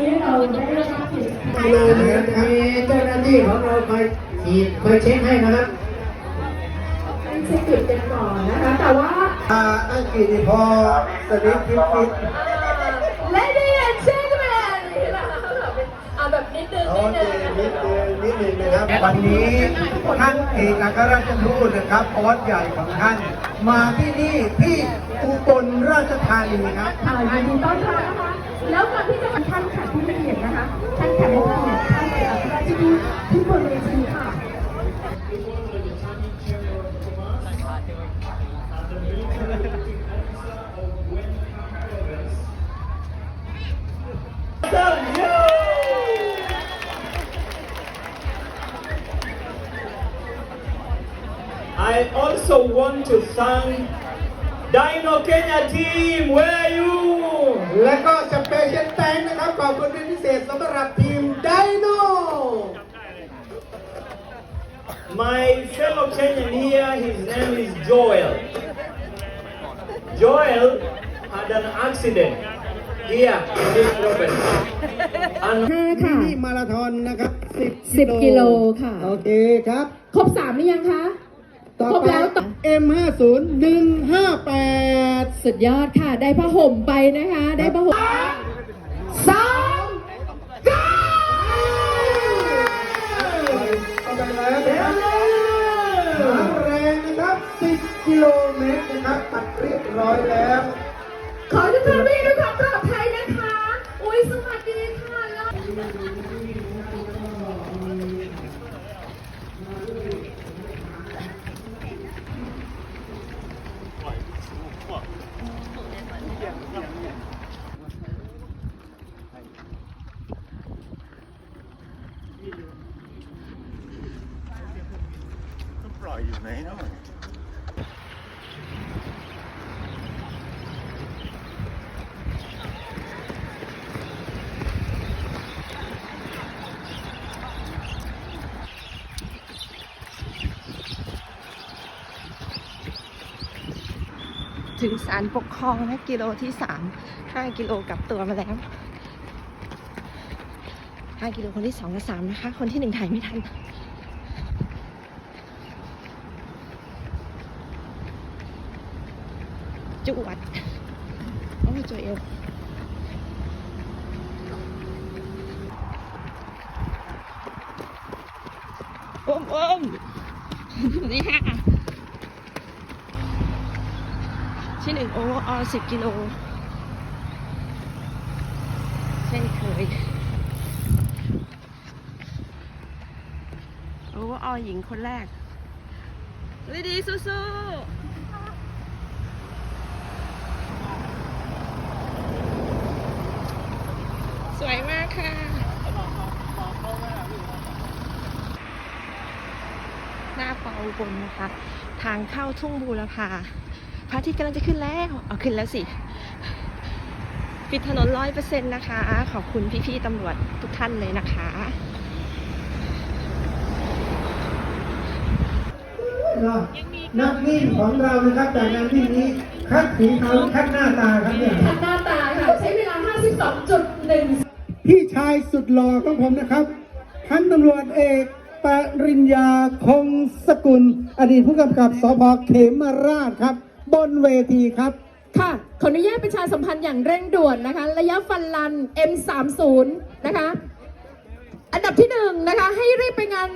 นี้เราได้รับผิดกิโลเมตรนะครับเจ้าหน้าที่ของเราคอยฉีดคอยเช็คให้นะครับให้เช็คจุดกันก่อนนะคะ แต่ว่าอ่าอังกฤษนี่พอสนิทฟิตฟิต Lady and gentlemen นี่นะคะเอาแบบนิดนึงโอนิดเคนึงนิดเดียวนิดหนึ่งนะครับ วันนี้ท่านเอกอัครราชทูตนะครับออสใหญ่ของท่าน มาที่นี่ที่อุบลราชธานีครับอ่ายินดีต้อนรับนะคะ แล้วก่อนที่จะมาท่าน I also want to thank Dino Kenya team. Where are you? และก็จะเป็นเช่นแตงนะครับขอบคุณเป็นพิเศษสำหรับทีมไดโน My fellow Kenyan here, his name is Joel. Joel had an accident here in this province. And ห้ามิค่ะนิมาราธอนนะครับ10 10กิโลค่ะ โอเคครับ ครบสามหรือยังคะ ต่อครบไปแล้วต่อ M50 158สุดยอดค่ะ ได้ผ้าห่มไปนะคะ ได้ผ้าห่มสองเก้าเอาไปแล้วนะครับขาแรงนะครับ10กิโลเมตรนะครับตัดเรียบร้อยแล้ว ขอให้ทุกท่านวิ่งด้วยความปลอดภัยนะคะ อุ้ยสวัสดีค่ะแล้ว ปล่อยอยู่ไหนเนาะ ถึงศาลปกครองนะกิโลที่สามห้ากิโลกลับตัวมาแล้วห้ากิโลคนที่สองกับสามนะคะ คนที่หนึ่งถ่ายไม่ทันจวดโอ้ยจวเอวโอมโอ้มนี่ค่ะ ที่หนึ่งโอเอออลสิบกิโลเช่นเคยโอเวอร์ออลหญิงคนแรกลิดีสู้ๆสวยมากค่ะหน้าปออุบลนะคะ ทางเข้าทุ่งบูรพา พระอาทิตย์กำลังจะขึ้นแล้ว เอาขึ้นแล้วสิ ปิดถนนร้อยเปอร์เซ็นต์นะคะ ขอบคุณพี่ๆตำรวจทุกท่านเลยนะคะ นักวิ่งของเรานะครับจากงานวิ่งนี้ คัดสีเขาคัดหน้าตาครับเนี่ยทันหน้าตาค่ะ ใช้เวลา 52.1 พี่ชายสุดหล่อของผมนะครับพันตำรวจเอกปริญญาคงสกุล อดีตผู้กำกับสพเขมราชครับ บนเวทีครับ ค่ะ ขออนุญาตประชาสัมพันธ์อย่างเร่งด่วนนะคะ ระยะฟันลัน M30 นะคะ อันดับที่หนึ่งนะคะ ให้รีบไปงาน